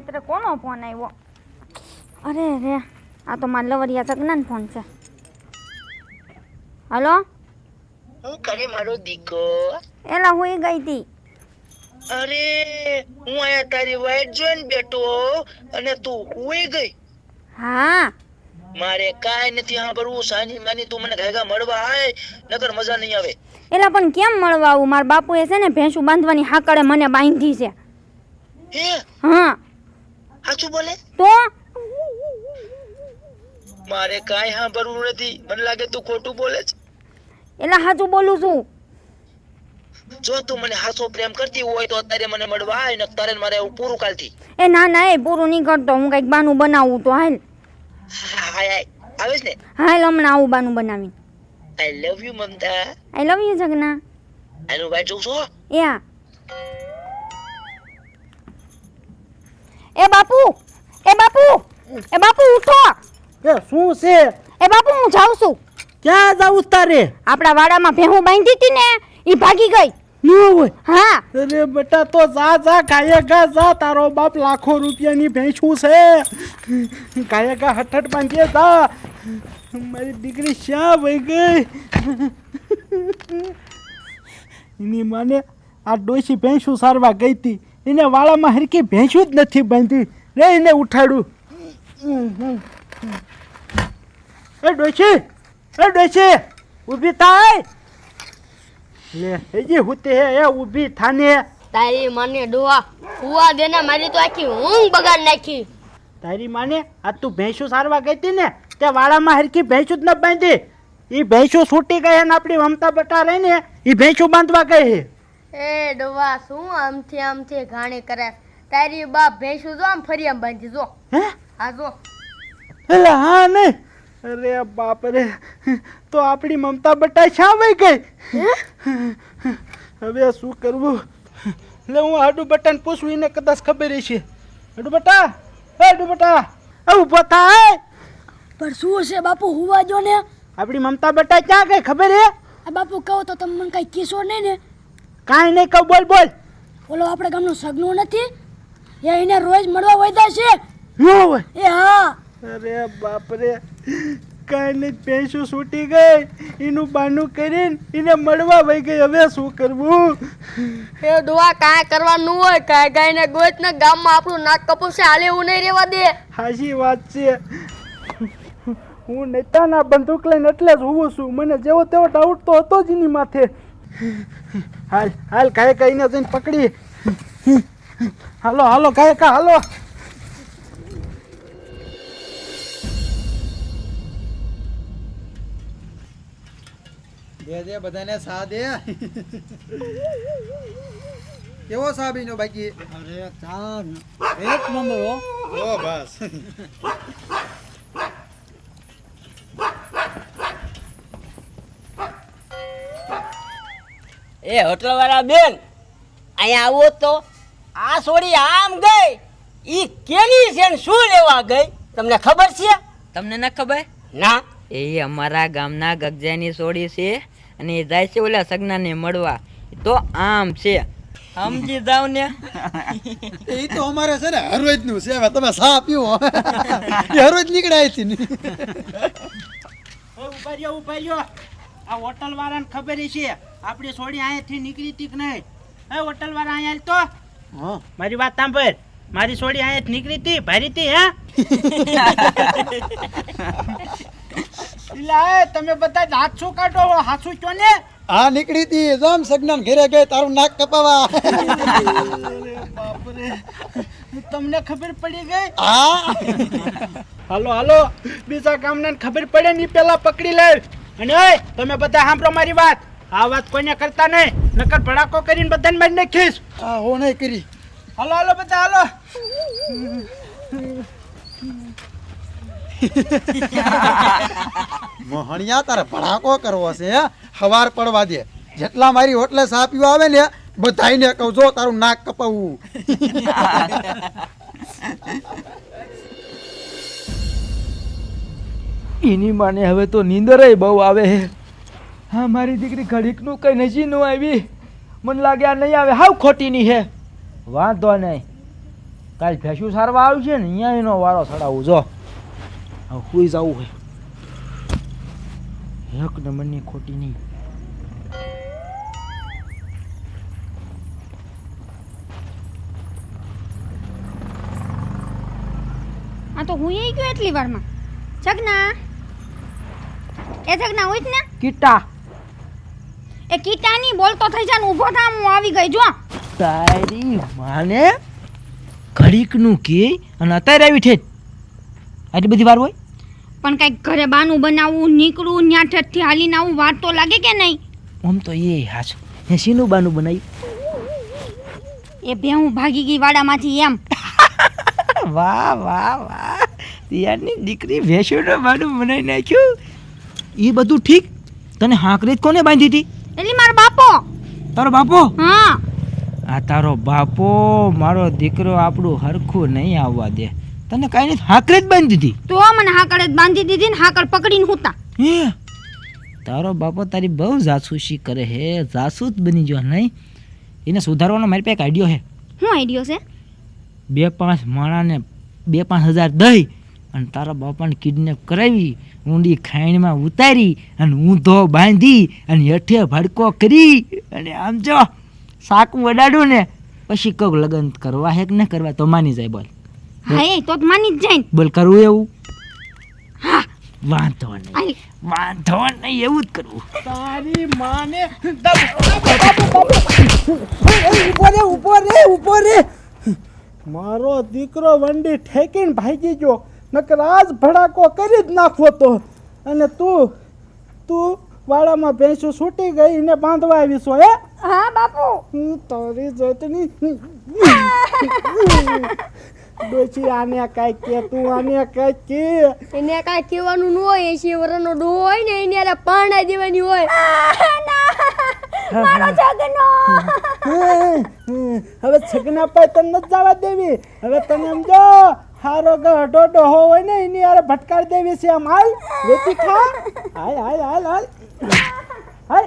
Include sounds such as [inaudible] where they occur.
અત્યારે કોનો ફોન આવ્યો? અરે રે આ તો મારા લવરિયા સગનાન ફોન છે. હલો? હું કરે મારો દીકો? એલા હું ગઈ હતી અરે હું આયા તારી વાઈટ જોઈને બેઠો અને તું હુઈ ગઈ. હા. મારે કાંઈ નથી સાંભળવું સાની માની તું મને ઘેગા મળવા આય નગર મજા નહીં આવે. એલા પણ કેમ મળવા આવું? મારા બાપુએ છે ને ભેંસું બાંધવાની હાકડે મને બાંધી છે. હે? હા. સાચું બોલે? તો? મારે કાઈ સાંભળવું નથી. મને લાગે તું ખોટું બોલે છે. એટલે સાચું બોલું છું. જો તું મને હાસો પ્રેમ કરતી હોય તો અત્યારે મને મળવા આય ને તારે મારે એવું પૂરું કાલથી. એ ના ના એ પૂરું નહીં કરતો. હું કંઈક બાનું બનાવું તો હાલ. હાય આવેશ ને? હાલ હમણાં આવું બાનું બનાવી I love you Mamata. I love you Jagna. આનું ભાઈ જોઉં છો યા. એ બાપુ એ બાપુ એ બાપુ ઉઠો. એ શું છે? એ બાપુ હું જાઉં છું. ક્યાં જાઉં તારે? આપણા વાડામાં ભેહું બાંધી હતી ને એ ભાગી ગઈ. ન હોય. હા. અરે બેટા તો જા જા કાયગા જા. તારો બાપ લાખો રૂપિયાની ભેંસું છે. કાયગા હઠઠ બાંધીએ જા. મારી દીકરી શ્યાં વહી ગઈ. એની માને આ ડોશી ભેંસું સારવા ગઈ હતી. એને વાળામાં હરકી ભેંસું જ નથી બાંધી. રે એને ઉઠાડું. એ ડોશી એ ડોશી ઊભી થાય. લે હજી હુતે હે એ ઊભી થાને. તારી માને ડોવા હુવા દેને મારી તો આખી ઊંઘ બગાડ નાખી. તારી માને આ તું ભેંસું સારવા ગઈ હતી ને તે વાળામાં હરકી ભેંસું જ ન બાંધી. એ ભેંસું છૂટી ગઈ અને આપણી મમતા બટા રહી ને એ ભેંસું બાંધવા ગઈ એ ડોવા શું આમથી આમથી ઘાણી કરે? તારી બાપ ભેંસું જો આમ ફરી આમ બાંધી જો. હે? હા જો. એલા હા નહીં? અરે બાપ રે. તો આપણી મમતા બટા શા વઈ ગઈ? હવે શું કરવું? એટલે હું હાડુ બટાને પૂછું એને કદાચ ખબર હશે. હાડુ બટા? હે હાડુ બટા? ઊભો થાય. પણ શું છે બાપુ હુવા જો ને. આપણી મમતા બટા ક્યાં ગઈ? ખબર હે? આ બાપુ કહો તો તમે મને કઈ કિશોર નહીં ને? કાંઈ નહીં કહું બોલ બોલ. બોલો આપણે ગામનું સગનો નથી? એ એને રોજ મળવા વૈદા છે. એ હા. અરે બાપરે કાંઈ નહીં ભેંસું છૂટી ગઈ. એનું બાનું કરીને એને મળવા વહી ગઈ. હવે શું કરવું? એ દુઆ કાંઈ કરવાનું હોય. કાંઈ ગાયને ગોત ને ગામમાં આપણું નાક કપૂર છે હાલે એવું નહીં રહેવા દે. હાજી વાત છે. હું નેતાના બંદૂક લઈને એટલે જ હોવું છું. મને જેવો તેવો ડાઉટ તો હતો જ એની માથે. હાલ હાલ કાંઈ કહીને જઈને પકડી. હાલો હાલો કાય કા હાલો. દે દે બધાને સા દે. કેવો સા બીનો બાકી? અરે ચાર એક નંબર હો. બસ. એ હોટલ વાળા બેન અહીંયા આવો તો. આ સોડી આમ ગઈ ઈ કેની છે ને શું લેવા ગઈ? તમને ખબર છે? તમને ન ખબર? ના. એ અમારા ગામના ગગજાની સોડી છે અને એ જાય છે ઓલા સગનાને મળવા. તો આમ છે. સમજી જાવ ને. એ તો અમારે છે ને હરરોજનું છે. હવે તમે સા પીવો. નીકળાય હરરોજ નીકળે છે ને એ આ હોટલ વાળાને ખબર છે આપણી સોડી અહીંયાથી નીકળી તી કે નહીં? હે હોટલ વાળા અહીંયા તો? હા. મારી વાત સાંભળ. મારી સોડી અહીંયા નીકળી તી ભારી હતી હે? તમે બધા હાથ શું કાઢો હાસું ચો ને? હા નીકળી તી જામ સગનાન ઘેરે ગઈ તારું નાક કપાવા. તમને ખબર પડી ગઈ? હા. હાલો હાલો બીજા ગામના ખબર પડે ની પેલા પકડી લે. અને ઓય તમે બધા સાંભળો મારી વાત. આ વાત કોઈને કરતા નહીં નકર ભડાકો કરીને બધાને મારી નાખીશ. આ હો નહીં કરી. હાલો હાલો બધા હાલો. મોહણિયા તારે ભડાકો કરવો છે હે? હવાર પડવા દે. જેટલા મારી હોટલે સાપીઓ આવે ને બધાયને કહું જો તારું નાક કપાવવું. એની માને હવે તો નીંદરય બહુ આવે હા. મારી દીકરી ઘડીકનું કઈ નજી ન આવી. મને લાગે આ નહીં આવે, હાવ ખોટીની હે. વાંધો નહીં. કાલ ભેંસું સારવા આવશે ને, અહીંયા એનો વારો ચડાવું જો. હવે હુઈ જવું હોય એક નંબરની ખોટી નહીં આ તો હું એ ગયો એટલી વારમાં. જગના. એ જગના હોય જ ને. કીટા. એ કીટાની બોલતો થઈ જાન ને ઊભો થા હું આવી ગઈ જો. તારી માને ઘડીકનું કે અને અત્યારે આવી છે આટલી બધી વાર હોય? પણ કંઈક ઘરે બાનું બનાવવું નીકળવું ન્યા ઠેઠથી હાલીને આવું વાર તો લાગે કે નહીં? આમ તો એ હાસ એ શીનું બાનું બનાવ્યું? એ બે હું ભાગી ગઈ વાડામાંથી એમ. [laughs] વાહ વાહ વાહ. તિયારની દીકરી ભેંસુનું બાનું બનાવી નાખ્યું. એ બધું ઠીક? તને હાંકરી જ કોને બાંધી હતી? એટલે મારો બાપો. તારો બાપો? હા. આ તારો બાપો મારો દીકરો આપણું હરખું નહીં આવવા દે. તને કાંઈ નહીં હાંકરે જ બાંધી દીધી. તો મને હાકડે જ બાંધી દીધી ને હાકડ પકડીને હુતા. હે? તારો બાપો તારી બહુ જાસૂસી કરે હે જાસૂસ બની ગયો નહીં. એને સુધારવાનો મારી પાસે એક આઈડિયો છે શું આઈડિયો છે? બે પાંચ માણાને બે પાંચ હજાર દઈ. અને તારા બાપાને કિડનેપ કરાવી ઊંડી ખાઈણમાં ઉતારી અને ઊંધો બાંધી અને હેઠે ભડકો કરી અને આમ જો સાકું વડાડું ને પછી કહું લગ્ન કરવા હે કે ન કરવા તો માની જાય બોલ. હા એ તો માની જ જાય બોલ કરવું એવું? વાંધો નહીં. વાંધો નહીં એવું જ કરવું તારી માને ઉપર રે ઉપર રે રે. મારો દીકરો વંડી ઠેકીને ભાગી ગયો. નકર આજ ભડાકો કરી જ નાખવો તો. અને તું તું વાડામાં ભેંસું છૂટી ગઈ ને બાંધવા આવીશો હે હા? બાપુ. હું તારી જતની ડોચી આને કાંઈ કે તું આને કાંઈ કે. એને કાંઈ કહેવાનું ન હોય એસી વર્ષનો ડો હોય ને એને યારે પાણા દેવાની હોય. મારો જગનો હવે છગના પર તને નથી જવા દેવી. હવે તને એમ જો હારો ગઢો ડોહો હોય ને, એની યાર ભટકાર દેવી છે આમ. હાલ, વેચી ખા. હાલ હાલ હાલ હાલ. હાલ.